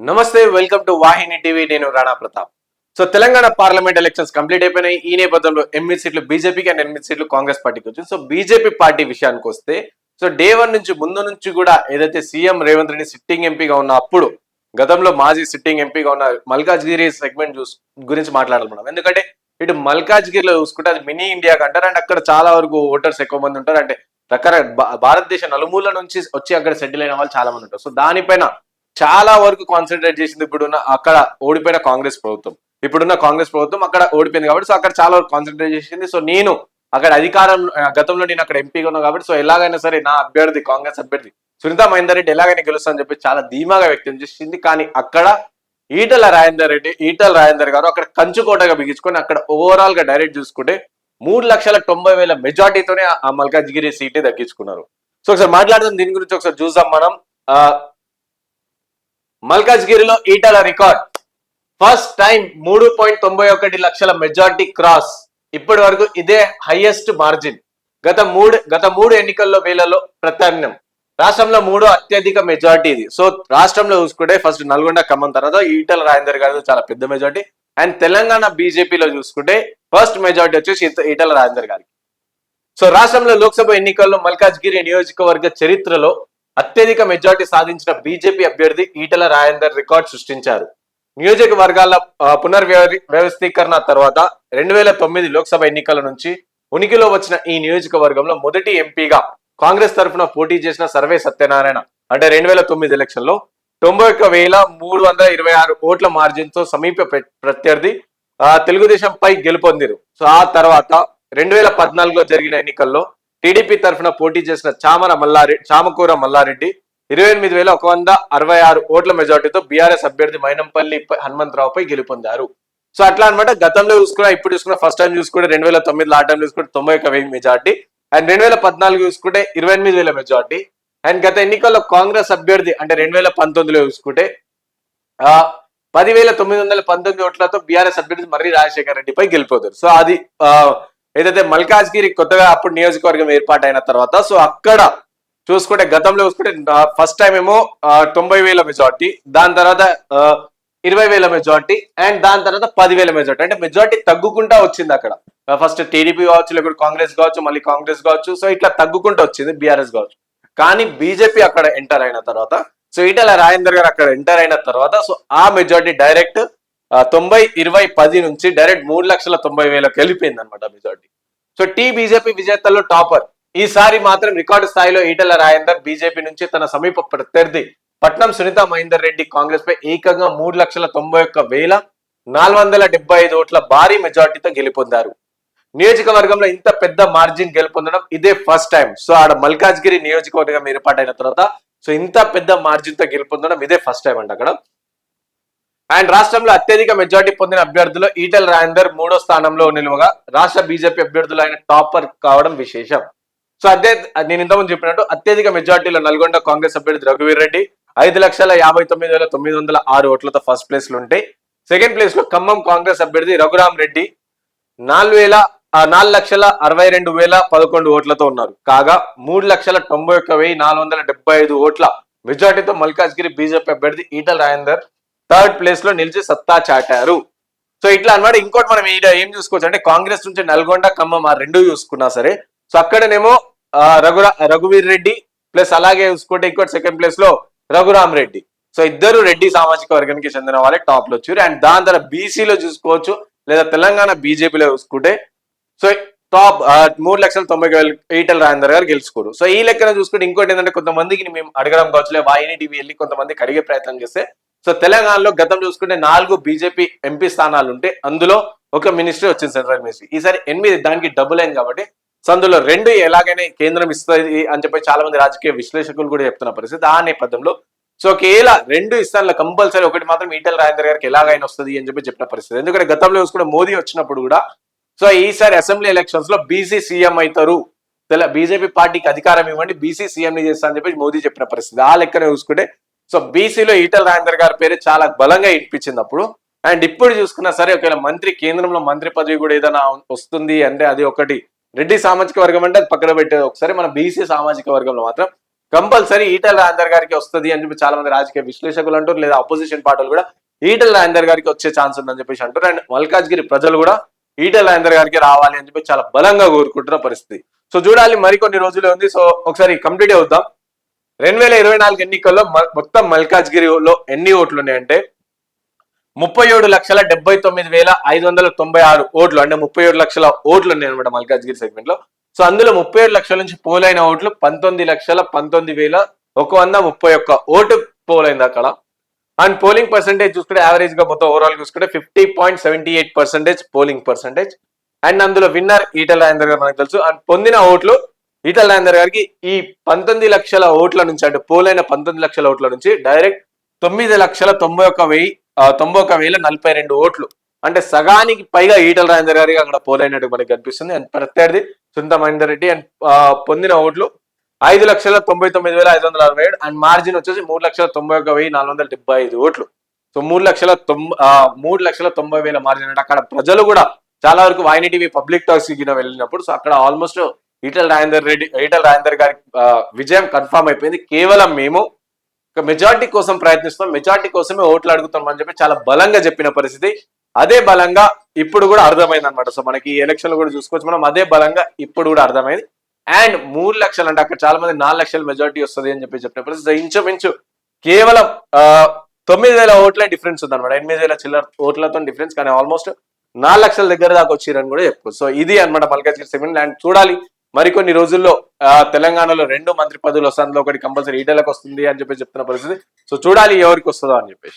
నమస్తే welcome to Vahini TV. నేను Rana Pratap. So Telangana parliament elections complete అయిపోయినాయి. ఈ నేపథ్యంలో ఎనిమిది సీట్లు బీజేపీకి అండ్ ఎనిమిది సీట్లు కాంగ్రెస్ పార్టీకి వచ్చింది. సో బీజేపీ పార్టీ విషయానికి వస్తే సో డే వన్ నుంచి ముందు నుంచి కూడా ఏదైతే సీఎం రేవంత్ రెడ్డి సిట్టింగ్ ఎంపీగా ఉన్న అప్పుడు గతంలో మాజీ సిట్టింగ్ ఎంపీగా ఉన్న మల్కాజ్గిరి సెగ్మెంట్ చూస్ గురించి మాట్లాడాలి మనం ఎందుకంటే ఇటు మల్కాజ్గిరిలో చూసుకుంటే అది మినీ ఇండియా అంటారు. అండ్ అక్కడ చాలా వరకు ఓటర్స్ ఎక్కువ మంది ఉంటారు. అంటే రకరకాల భా- భారతదేశ నలుమూల నుంచి వచ్చి అక్కడ సెటిల్ అయిన వాళ్ళు చాలా మంది ఉంటారు. సో దానిపైన చాలా వరకు కాన్సన్ట్రేట్ చేసింది ఇప్పుడున్న అక్కడ ఓడిపోయిన కాంగ్రెస్ ప్రభుత్వం. ఇప్పుడున్న కాంగ్రెస్ ప్రభుత్వం అక్కడ ఓడిపోయింది కాబట్టి సో అక్కడ చాలా వరకు కాన్సన్ట్రేట్ చేసింది. సో నేను అక్కడ అధికారం గతంలో నేను అక్కడ ఎంపీగా ఉన్నా కాబట్టి సో ఎలాగైనా సరే నా అభ్యర్థి కాంగ్రెస్ అభ్యర్థి సునీతా మహేందర్ రెడ్డి ఎలాగైనా గెలుస్తా అని చెప్పి చాలా ధీమాగా వ్యక్తం చేసింది. కానీ అక్కడ ఈటల రాజేందర్ రెడ్డి ఈటల రాజేందర్ గారు అక్కడ కంచుకోటగా బిగించుకొని అక్కడ ఓవరాల్గా డైరెక్ట్ చూసుకుంటే మూడు లక్షల తొంభై వేల మెజార్టీతోనే ఆ మల్కాజ్గిరి సీట్ దక్కించుకున్నారు. సో ఒకసారి మాట్లాడదాం దీని గురించి ఒకసారి చూద్దాం మనం. మల్కాజ్గిరిలో ఈటల రికార్డ్. ఫస్ట్ టైం మూడు పాయింట్ తొంభై ఒకటి లక్షల మెజార్టీ క్రాస్. ఇప్పటి వరకు ఇదే హైయెస్ట్ మార్జిన్. గత మూడు గత మూడు ఎన్నికల్లో వీళ్ళలో ప్రత్యామ్నం రాష్ట్రంలో మూడో అత్యధిక మెజార్టీ ఇది. సో రాష్ట్రంలో చూసుకుంటే ఫస్ట్ నల్గొండ ఖమ్మం తర్వాత ఈటల రాజేందర్ గారు చాలా పెద్ద మెజార్టీ. అండ్ తెలంగాణ బీజేపీలో చూసుకుంటే ఫస్ట్ మెజార్టీ వచ్చేసి ఈటల రాజేందర్ గారికి. సో రాష్ట్రంలో లోక్సభ ఎన్నికల్లో మల్కాజ్గిరి నియోజకవర్గ చరిత్రలో అత్యధిక మెజార్టీ సాధించిన బీజేపీ అభ్యర్థి ఈటల రాజేందర్ రికార్డ్ సృష్టించారు. నియోజకవర్గాల పునర్వ్యవస్థీకరణ పునర్వ్యవ- వ్యవస్థీకరణ తర్వాత రెండు వేల తొమ్మిది లోక్సభ ఎన్నికల నుంచి ఉనికిలో వచ్చిన ఈ నియోజకవర్గంలో మొదటి ఎంపీగా కాంగ్రెస్ తరఫున పోటీ చేసిన సర్వే సత్యనారాయణ. అంటే రెండు వేల తొమ్మిది ఎలక్షన్లో తొంభై ఒక్క వేల మూడు వందల ఇరవై ఆరు ఓట్ల మార్జిన్తో సమీప ప్రత్యర్థి తెలుగుదేశంపై తెలుగుదేశం పై గెలుపొందిరు. సో ఆ తర్వాత రెండు వేల పద్నాలుగులో జరిగిన ఎన్నికల్లో టీడీపీ తరఫున పోటీ చేసిన చామర మల్లారెడ్డి చామకూర మల్లారెడ్డి ఇరవై ఎనిమిది వేల ఒక వంద అరవై ఆరు ఓట్ల మెజార్టీతో బీఆర్ఎస్ అభ్యర్థి మైనంపల్లి హనుమంతరావుపై గెలుపొందారు. సో అట్లా అనమాట గతంలో చూసుకున్నా ఇప్పుడు చూసుకున్నా ఫస్ట్ టైం చూసుకుంటే రెండు వేల తొమ్మిదిలో ఆ టైం చూసుకుంటే తొంభై ఒక వెయ్యి మెజార్టీ. అండ్ రెండు వేల పద్నాలుగు చూసుకుంటే ఇరవై ఎనిమిది వేల మెజార్టీ. అండ్ గత ఎన్నికల్లో కాంగ్రెస్ అభ్యర్థి అంటే రెండు వేల పంతొమ్మిదిలో చూసుకుంటే ఆ పదివేల తొమ్మిది వందల పంతొమ్మిది ఓట్లతో బీఆర్ఎస్ అభ్యర్థి మర్రి రాజశేఖర రెడ్డిపై గెలిపోతారు. సో అది ఆ, ఏదైతే మల్కాజ్గిరి కొత్తగా అప్పుడు నియోజకవర్గం ఏర్పాటైన తర్వాత సో అక్కడ చూసుకుంటే గతంలో చూసుకుంటే ఫస్ట్ టైం ఏమో తొంభై వేల మెజార్టీ దాని తర్వాత ఇరవై వేల మెజార్టీ అండ్ దాని తర్వాత పదివేల మెజార్టీ అంటే మెజార్టీ తగ్గుకుంటా వచ్చింది అక్కడ. ఫస్ట్ టీడీపీ కావచ్చు లేకపోతే కాంగ్రెస్ కావచ్చు మళ్ళీ కాంగ్రెస్ కావచ్చు సో ఇట్లా తగ్గుకుంటూ వచ్చింది బీఆర్ఎస్ కావచ్చు. కానీ బీజేపీ అక్కడ ఎంటర్ అయిన తర్వాత సో ఈటల రాజేందర్ గారు అక్కడ ఎంటర్ అయిన తర్వాత సో ఆ మెజార్టీ డైరెక్ట్ తొంభై ఇరవై పది నుంచి డైరెక్ట్ మూడు లక్షల తొంభై వేలకు వెళ్ళిపోయింది అనమాట మెజార్టీ. సో టీ బీజేపీ విజేతల్లో టాపర్. ఈసారి మాత్రం రికార్డు స్థాయిలో ఈటల రాజేందర్ బీజేపీ నుంచి తన సమీప ప్రత్యర్థి పట్నం సునీత మహేందర్ రెడ్డి కాంగ్రెస్ పై ఏకంగా మూడు లక్షల తొంభై ఒక్క వేల నాలుగు వందల డెబ్బై ఐదు ఓట్ల భారీ మెజార్టీతో గెలుపొందారు. నియోజకవర్గంలో ఇంత పెద్ద మార్జిన్ గెలుపొందడం ఇదే ఫస్ట్ టైం. సో ఆడ మల్కాజ్గిరి నియోజకవర్గం ఏర్పాటైన తర్వాత సో ఇంత పెద్ద మార్జిన్తో గెలుపొందడం ఇదే ఫస్ట్ టైం అంట అక్కడ. అండ్ రాష్ట్రంలో అత్యధిక మెజార్టీ పొందిన అభ్యర్థులు ఈటల రాజేందర్ మూడో స్థానంలో నిలువగా. రాష్ట్ర బీజేపీ అభ్యర్థులు ఆయన టాపర్ కావడం విశేషం. సో అదే నేను ఇంతకుముందు చెప్పినట్టు అత్యధిక మెజార్టీలో నల్గొండ కాంగ్రెస్ అభ్యర్థి రఘువీర్ రెడ్డి ఐదు లక్షల యాభై తొమ్మిది వేల తొమ్మిది వందల ఆరు ఓట్లతో ఫస్ట్ ప్లేస్లో ఉంటే సెకండ్ ప్లేస్లో ఖమ్మం కాంగ్రెస్ అభ్యర్థి రఘురామ్ రెడ్డి నాలుగు వేల నాలుగు లక్షల అరవై రెండు వేల పదకొండు ఓట్లతో ఉన్నారు. కాగా మూడు లక్షల తొంభై ఒక్క వెయ్యి నాలుగు వందల డెబ్బై ఐదు ఓట్ల మెజార్టీతో మల్కాజ్గిరి బీజేపీ అభ్యర్థి ఈటల రాజేందర్ థర్డ్ ప్లేస్లో నిలిచి సత్తా చాటారు. సో ఇట్లా అన్నమాట. ఇంకోటి మనం ఏం చూసుకోవచ్చు అంటే కాంగ్రెస్ నుంచి నల్గొండ ఖమ్మం ఆ రెండు చూసుకున్నా సరే. సో అక్కడనేమో రఘురా రఘువీర్ రెడ్డి ప్లస్ అలాగే చూసుకుంటే ఇంకోటి సెకండ్ ప్లేస్లో రఘురామ్ రెడ్డి. సో ఇద్దరు రెడ్డి సామాజిక వర్గానికి చెందిన వాళ్ళే టాప్లో వచ్చారు. అండ్ దాని తర్వాత బీసీలో చూసుకోవచ్చు లేదా తెలంగాణ బీజేపీలో చూసుకుంటే. సో టాప్ మూడు లక్షల తొంభై వేల ఈటల రాజేందర్ గారు గెలుచుకోరు. సో ఈ లెక్కన చూసుకుంటే ఇంకోటి ఏంటంటే కొంతమందికి మేము అడగడం కావచ్చు లేదా వాహిని టీవీ వెళ్ళి కొంతమందికి అడిగే ప్రయత్నం చేస్తే సో తెలంగాణలో గతం చూసుకుంటే నాలుగు బీజేపీ ఎంపీ స్థానాలు ఉంటే అందులో ఒక మినిస్ట్రీ వచ్చింది సెంట్రల్ మినిస్ట్రీ. ఈసారి ఎనిమిది దానికి డబుల్ అయింది కాబట్టి. సో అందులో రెండు ఎలాగైనా కేంద్రం ఇస్తుంది అని చెప్పి చాలా మంది రాజకీయ విశ్లేషకులు కూడా చెప్తున్న పరిస్థితి ఆ నేపథ్యంలో. సో ఒకవేళ రెండు ఇస్తాను కంపల్సరీ ఒకటి మాత్రం ఈటల రాజేందర్ గారికి ఎలాగైనా వస్తుంది అని చెప్పి చెప్పిన పరిస్థితి. ఎందుకంటే గతంలో చూసుకుంటే మోదీ వచ్చినప్పుడు కూడా సో ఈసారి అసెంబ్లీ ఎలక్షన్స్లో బీసీ సీఎం అవుతారు తెల బీజేపీ పార్టీకి అధికారం ఇవ్వండి బీసీ సీఎంని చేస్తా అని చెప్పి మోదీ చెప్పిన పరిస్థితి. ఆ లెక్కనే చూసుకుంటే సో బీసీలో ఈటల రాజేందర్ గారి పేరు చాలా బలంగా ఇప్పించింది అప్పుడు అండ్ ఇప్పుడు చూసుకున్నా సరే ఒకవేళ మంత్రి కేంద్రంలో మంత్రి పదవి కూడా ఏదైనా వస్తుంది అంటే అది ఒకటి. రెడ్డి సామాజిక వర్గం అంటే అది పక్కన పెట్టేది ఒకసారి మన బీసీ సామాజిక వర్గంలో మాత్రం. కంపల్సరీ ఈటల రాజేందర్ గారికి వస్తుంది అని చెప్పి చాలా మంది రాజకీయ విశ్లేషకులు అంటారు లేదా అపోజిషన్ పార్టీలు కూడా. ఈటల రాజేందర్ గారికి వచ్చే ఛాన్స్ ఉందని చెప్పేసి అంటారు. అండ్ మల్కాజ్గిరి ప్రజలు కూడా ఈటల రాజేందర్ గారికి రావాలి అని చెప్పి చాలా బలంగా కోరుకుంటున్న పరిస్థితి. సో చూడాలి మరికొన్ని రోజులే ఉంది. సో ఒకసారి కంప్లీట్ అవుతాం రెండు వేల ఇరవై నాలుగు ఎన్నికల్లో మొత్తం మల్కాజ్గిరిలో ఎన్ని ఓట్లు ఉన్నాయంటే ముప్పై ఏడు లక్షల డెబ్బై తొమ్మిది వేల ఐదు వందల తొంభై ఆరు ఓట్లు అంటే ముప్పై ఏడు లక్షల ఓట్లు ఉన్నాయి అనమాట మల్కాజ్గిరి సెగ్మెంట్లో సో అందులో ముప్పై ఏడు లక్షల నుంచి పోలైన ఓట్లు పంతొమ్మిది లక్షల పంతొమ్మిది వేల ఒక వంద ముప్పై ఒక్క ఓటు పోలైంది అక్కడ. అండ్ పోలింగ్ పర్సంటేజ్ చూసుకుంటే యావరేజ్గా మొత్తం ఓవరాల్ చూసుకుంటే fifty point seventy eight percentage polling percentage. And అందులో విన్నర్ ఈటల రాజేందర్ గారు మనకు తెలుసు. అండ్ పొందిన ఓట్లు ఈటల రాజేందర్ గారికి ఈ పంతొమ్మిది లక్షల ఓట్ల నుంచి అంటే పోలైన పంతొమ్మిది లక్షల ఓట్ల నుంచి డైరెక్ట్ తొమ్మిది లక్షల తొంభై ఒక్క వెయ్యి తొంభై ఒక వేల నలభై రెండు ఓట్లు. అంటే సగానికి పైగా ఈటల రాజేందర్ గారికి అక్కడ పోలైనట్టు మనకి కనిపిస్తుంది. అండ్ ప్రత్యర్థి సుంత మహేందర్ రెడ్డి అండ్ పొందిన ఓట్లు ఐదు లక్షల తొంభై తొమ్మిది వేల ఐదు వందల అరవై ఏడు అండ్ మార్జిన్ వచ్చేసి మూడు లక్షల తొంభై ఒక వెయ్యి నాలుగు వందల డెబ్బై ఐదు ఓట్లు. సో మూడు లక్షల తొంభై మూడు లక్షల తొంభై వేల మార్జిన్. అంటే అక్కడ ప్రజలు కూడా చాలా వరకు వాయిని టీవీ పబ్లిక్ టాక్స్ కింద వెళ్ళినప్పుడు సో అక్కడ ఆల్మోస్ట్ ఈటల రాజేందర్ రెడ్డి ఈటల రాజేందర్ గారి విజయం కన్ఫర్మ్ అయిపోయింది. కేవలం మేము మెజార్టీ కోసం ప్రయత్నిస్తాం మెజార్టీ కోసమే ఓట్లు అడుగుతాం అని చెప్పి చాలా బలంగా చెప్పిన పరిస్థితి. అదే బలంగా ఇప్పుడు కూడా అర్థమైంది అనమాట సో మనకి ఈ ఎలక్షన్ కూడా చూసుకోవచ్చు మనం. అదే బలంగా ఇప్పుడు కూడా అర్థమైంది. అండ్ మూడు లక్షలు అంటే అక్కడ చాలా మంది నాలుగు లక్షల మెజార్టీ వస్తుంది అని చెప్పి చెప్పిన పరిస్థితి. ఇంచుమించు కేవలం తొమ్మిది వేల ఓట్ల డిఫరెన్స్ ఉంది అనమాట ఎనిమిది వేల చిల్లర ఓట్లతో డిఫరెన్స్ కానీ ఆల్మోస్ట్ నాలుగు లక్షల దగ్గర దాకా వచ్చిరని కూడా చెప్పుకోవచ్చు సో ఇది అనమాట మల్కాజ్గిరి సెగ్మెంట్ అండ్ చూడాలి మరికొన్ని రోజుల్లో ఆ, తెలంగాణలో రెండు మంత్రి పదవులు వస్తుంది ఒకటి కంపల్సరీ ఈటలకు వస్తుంది అని చెప్పి చెప్తున్న పరిస్థితి. సో చూడాలి ఎవరికి వస్తుందో అని చెప్పేసి.